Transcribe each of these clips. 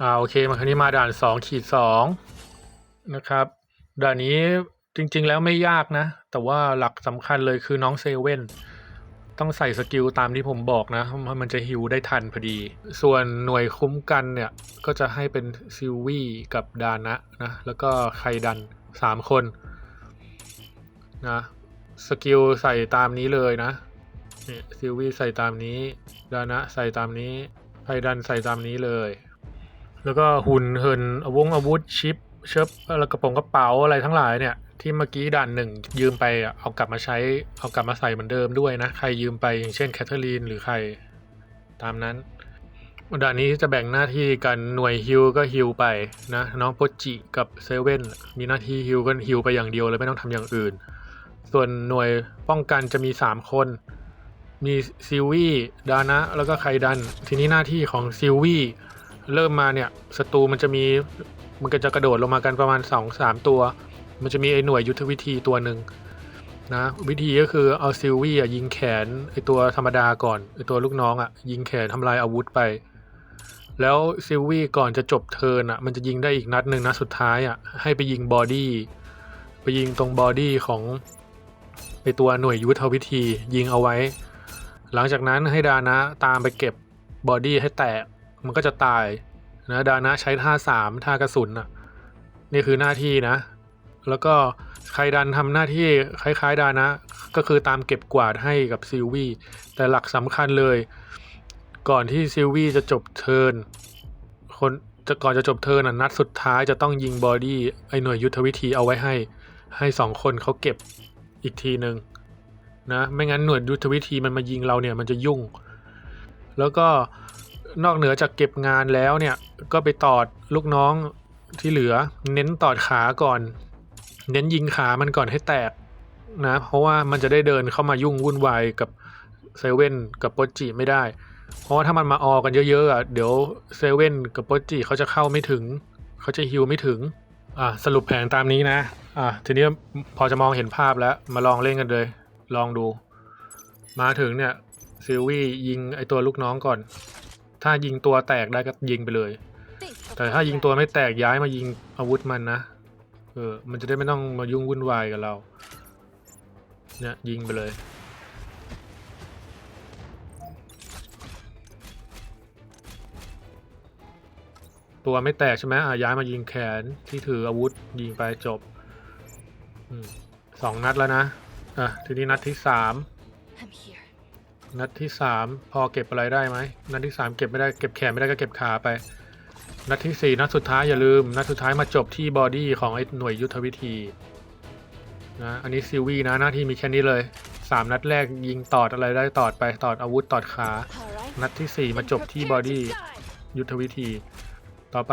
อ่าโอเคมาคราวนี้มาด่านสองขีดสองนะครับ ด่านนี้จริง ๆ แล้วไม่ยากนะ แต่ว่าหลักสำคัญเลยคือน้องเซเว่นต้องใส่สกิลตามที่ผมบอกนะเพราะมันจะฮิวได้ทันพอดี ส่วนหน่วยคุ้มกันเนี่ย ก็จะให้เป็นซิลวี่กับดานะนะ แล้วก็ไคดันสามคนนะสกิลใส่ตามนี้เลยนะนี่ซิลวี่ใส่ตามนี้ ดานะใส่ตามนี้ไคดันใส่ตามนี้เลย แล้วก็หุ่นเหินอาวงอาวุธชิปเชิปแล้วกระโปรงกระเป๋าอะไรทั้งหลายเนี่ย ที่เมื่อกี้ด่านหนึ่งยืมไปเอากลับมาใช้เอากลับมาใส่เหมือนเดิมด้วยนะ ใครยืมไปอย่างเช่นแคทเธอรีนหรือใครตามนั้นด่านนี้จะแบ่งหน้าที่กันหน่วยฮิลก็ฮิลไปนะน้องโปจิกับเซเว่นมีหน้าที่ฮิลก็ฮิลไปอย่างเดียวเลยไม่ต้องทำอย่างอื่น ส่วนหน่วยป้องกันจะมี 3 คน มีซิลวี่ดานะแล้วก็ไคดัน ทีนี้หน้าที่ของซิลวี่ เริ่มมาเนี่ยศัตรูมันจะมีมันก็จะกระโดดลงมากันประมาณ2อสามตัว มันจะมีไอ้หน่วยยุทธวิธีตัวหนึ่งนะวิธีก็คือเอาซิลวี่อะยิงแขนไอ้ตัวธรรมดาก่อนไอ้ตัวลูกน้องอะยิงแขนทำลายอาวุธไป แล้วซิลวี่ก่อนจะจบเทิร์นอะมันจะยิงได้อีกนัดหนึ่งนัดสุดท้ายอะให้ไปยิงบอดี้ไปยิงตรงบอดี้ของไอ้ตัวหน่วยยุทธวิธียิงเอาไว้ หลังจากนั้นให้ดานะตามไปเก็บบอดี้ให้แตก มันก็จะตายนะดานะใช้ท่าสามท่ากระสุนอะนี่คือหน้าที่นะ แล้วก็ใครดันทำหน้าที่คล้ายๆ ดานะ ก็คือตามเก็บกวาดให้กับซิลวี่แต่หลักสำคัญเลย ก่อนที่ซิลวี่จะจบเทิร์นคนจะก่อนจะจบเทิร์นนัดสุดท้ายจะต้องยิงบอดี้ไอหน่วยยุทธวิธีเอาไว้ให้ ให้สองคนเขาเก็บอีกทีหนึ่งนะไม่งั้นหน่วยยุทธวิธีมันมายิงเราเนี่ยมันจะยุ่ง แล้วก็ นอกเหนือจากเก็บงานแล้วเนี่ย ก็ไปตอดลูกน้องที่เหลือ เน้นตอดขาก่อน เน้นยิงขามันก่อนให้แตกนะ เพราะว่ามันจะได้เดินเข้ามายุ่งวุ่นวายกับเซเว่นกับโปจิไม่ได้ เพราะว่าถ้ามันมาออกันเยอะๆอะเดี๋ยวเซเว่นกับโปจิเขาจะเข้าไม่ถึง เขาจะฮิวไม่ถึงอะสรุปแผนตามนี้นะอะทีนี้พอจะมองเห็นภาพแล้วมาลองเล่นกันเลย ลองดู มาถึงเนี่ยซิลวี่ยิงไอตัวลูกน้องก่อน ถ้ายิงตัวแตกได้ก็ยิงไปเลย แต่ถ้ายิงตัวไม่แตกย้ายมายิงอาวุธมันนะ เออ มันจะได้ไม่ต้องมายุ่งวุ่นวายกับเรา เนี่ยยิงไปเลย ตัวไม่แตกใช่ไหมอะย้ายมายิงแขนที่ถืออาวุธยิงไปจบอสองนัดแล้วนะ อะ ทีนี้นัดที่สาม I'm here. นัดที่สามพอเก็บอะไรได้ไหมนัดที่สามเก็บไม่ได้เก็บแขนไม่ได้ก็เก็บขาไป นัดที่สี่นัดสุดท้ายอย่าลืม นัดสุดท้ายมาจบที่บอดี้ของไอ้หน่วยยุทธวิธีนะอันนี้ซิลวี่นะหน้าที่มีแค่นี้เลยสามนัดแรกยิงตอดอะไรได้ตอดไปตอดอาวุธตอดขา All right. นัดที่สี่มาจบที่บอ Prepare to ดี้ die. ยุทธวิธี ต่อไป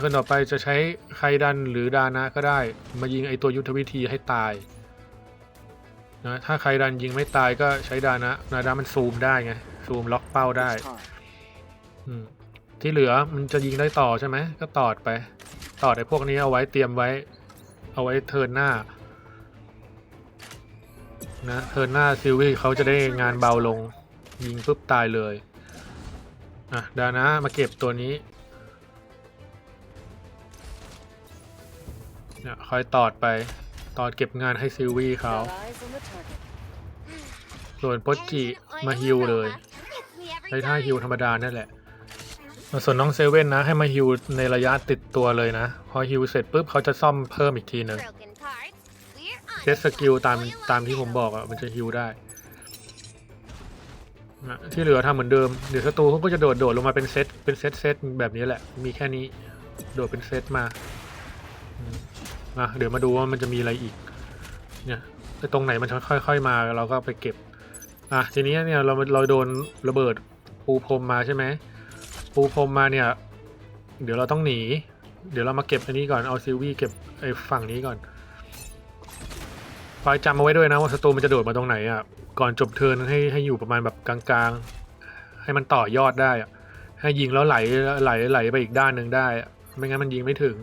คนต่อไปจะใช้ไคดันหรือดานะก็ได้ มายิงไอตัวยุทธวิธีให้ตาย นะถ้าไคดันยิงไม่ตายก็ใช้ดานะนาดามันซูมได้ไงซูมล็อกเป้าได้ It's time. อืมที่เหลือมันจะยิงได้ต่อใช่ไหมก็ตอดไปตอดไอ้พวกนี้เอาไว้เตรียมไว้ เอาไว้เทิร์นหน้านะเทิร์นหน้าซิลวี่เขาจะได้งานเบาลง ยิงปุ๊บตายเลยอะดานะมาเก็บตัวนี้เนี่ยคอยตอดไป ตอดเก็บงานให้ซิลวี่เขาส่วนโปจิมาฮิวเลยใช้ท่าฮิวธรรมดานั่นแหละ ส่วนน้องเซเว่นนะให้มาฮิวในระยะติดตัวเลยนะ พอฮิวเสร็จปุ๊บเขาจะซ่อมเพิ่มอีกทีหนึ่งเซตสกิลตามตามที่ผมบอกอะมันจะฮิวได้ ที่เหลือทำเหมือนเดิม เดี๋ยวศัตรูเขาก็จะโดดโดดลงมาเป็นเซตเป็นเซตเซตแบบนี้แหละ มีแค่นี้ โดดเป็นเซตมา อืมอะเดี๋ยวมาดูว่ามันจะมีอะไรอีก เนี่ยตรงไหนมันค่อยๆมาเราก็ไปเก็บอะทีนี้เนี่ยเราเราโดนระเบิดปูพรมมาใช่ไหมปูพรมมาเนี่ย เดี๋ยวเราต้องหนี เดี๋ยวเรามาเก็บอันนี้ก่อนเอาซิลวี่เก็บไอ้ฝั่งนี้ก่อนคอยจำเอาไว้ด้วยนะว่าศัตรูมันจะโดดมาตรงไหนอะก่อนจบเทิร์นให้ให้อยู่ประมาณแบบกลางๆ ให้มันต่อยอดได้อะให้ยิงแล้วไหลไหลไหลไปอีกด้านหนึ่งได้ ไม่งั้นมันยิงไม่ถึง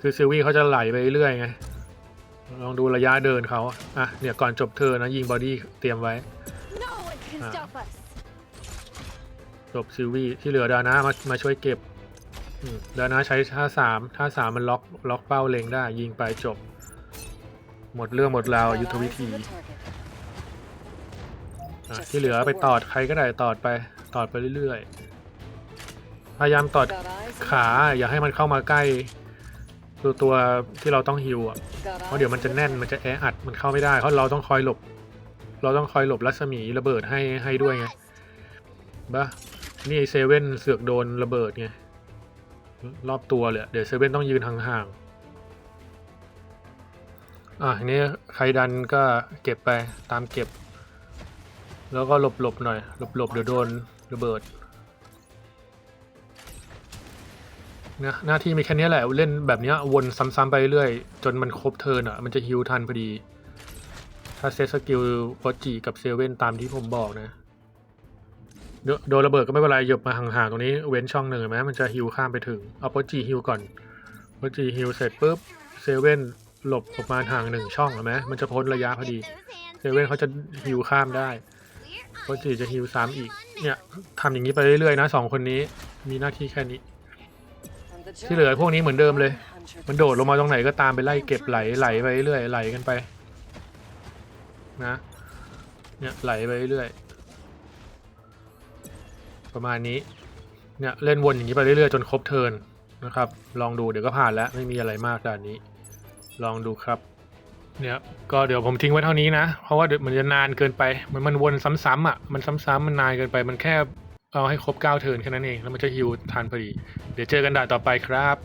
คือซิลวี่เขาจะไหลไปเรื่อยไง ลองดูระยะเดินเขาอะเนี่ยก่อนจบเทิร์นนะยิงบอดี้เตรียมไว้ No one can Ah. stop us. จบซิลวี่ที่เหลือดานะมามาช่วยเก็บอืมดานะใช้ท่าสามท่าสามมันล็อกล็อกเป้าเล็งได้ยิงไปจบ หมดเรื่องหมดราว Got ยุทธวิ eyes ธี on the target. อะที่เหลือไปตอดใครก็ได้ตอดไปตอดไปเรื่อยๆ พยายามตอด Got eyes on the ขา target. อย่าให้มันเข้ามาใกล้ ตัวตัวที่เราต้องฮิวอะ เพราะเดี๋ยวมันจะแน่นมันจะแออัดมันเข้าไม่ได้เพราะเราต้องคอยหลบ เราต้องคอยหลบรัศมีระเบิดให้ให้ด้วยไงบ้านี่ไอเซเว่นเสือกโดนระเบิดไงรอบตัวเลยเดี๋ยวเซเว่นต้องยืนห่างๆอะทีนี้ใครดันก็เก็บไปตามเก็บ แล้วก็หลบๆหน่อยหลบๆเดี๋ยวโดนระเบิด นะหน้าที่มีแค่นี้แหละเล่นแบบนี้วนซ้ำๆไปเรื่อยจนมันครบเทิร์นอะมันจะฮิวทันพอดี ถ้าเซตสกิลโปจิกับเซเว่นตามที่ผมบอกนะโดนระเบิดก็ไม่เป็นไรหยบมาห่างๆตรงนี้เว้นช่องหนึ่งไหมมันจะฮิวข้ามไปถึงเอาโปจิฮิวก่อนโปจิฮิวเสร็จปุ๊บเซเว่นหลบประมาณห่างหนึ่งช่องเห็นไหมมันจะพ้นระยะพอดีเซเว่นเขาจะฮิวข้ามได้โปจิจะฮิวซ้ำอีกเนี่ยทำอย่างนี้ไปเรื่อยๆนะสองคนนี้มีหน้าที่แค่นี้ ที่เหลือพวกนี้เหมือนเดิมเลย มันโดดลงมาตรงไหนก็ตามไปไล่เก็บไหลไหลไปเรื่อยไหลกันไปนะเนี่ยไหลไปเรื่อยประมาณนี้เนี่ยเล่นวนอย่างนี้ไปเรื่อยๆจนครบเทิร์นนะครับ ลองดูเดี๋ยวก็ผ่านแล้วไม่มีอะไรมากด่านนี้ ลองดูครับเนี่ยก็เดี๋ยวผมทิ้งไว้เท่านี้นะ เพราะว่าเดี๋ยวมันจะนานเกินไป มันมันวนซ้ำๆอะมันซ้ำๆมันนานเกินไปมันแค่ เอาให้ครบเก้าเทิร์นแค่นั้นเอง แล้วมันจะฮิวทันพอดี เดี๋ยวเจอกันด่านต่อไปครับ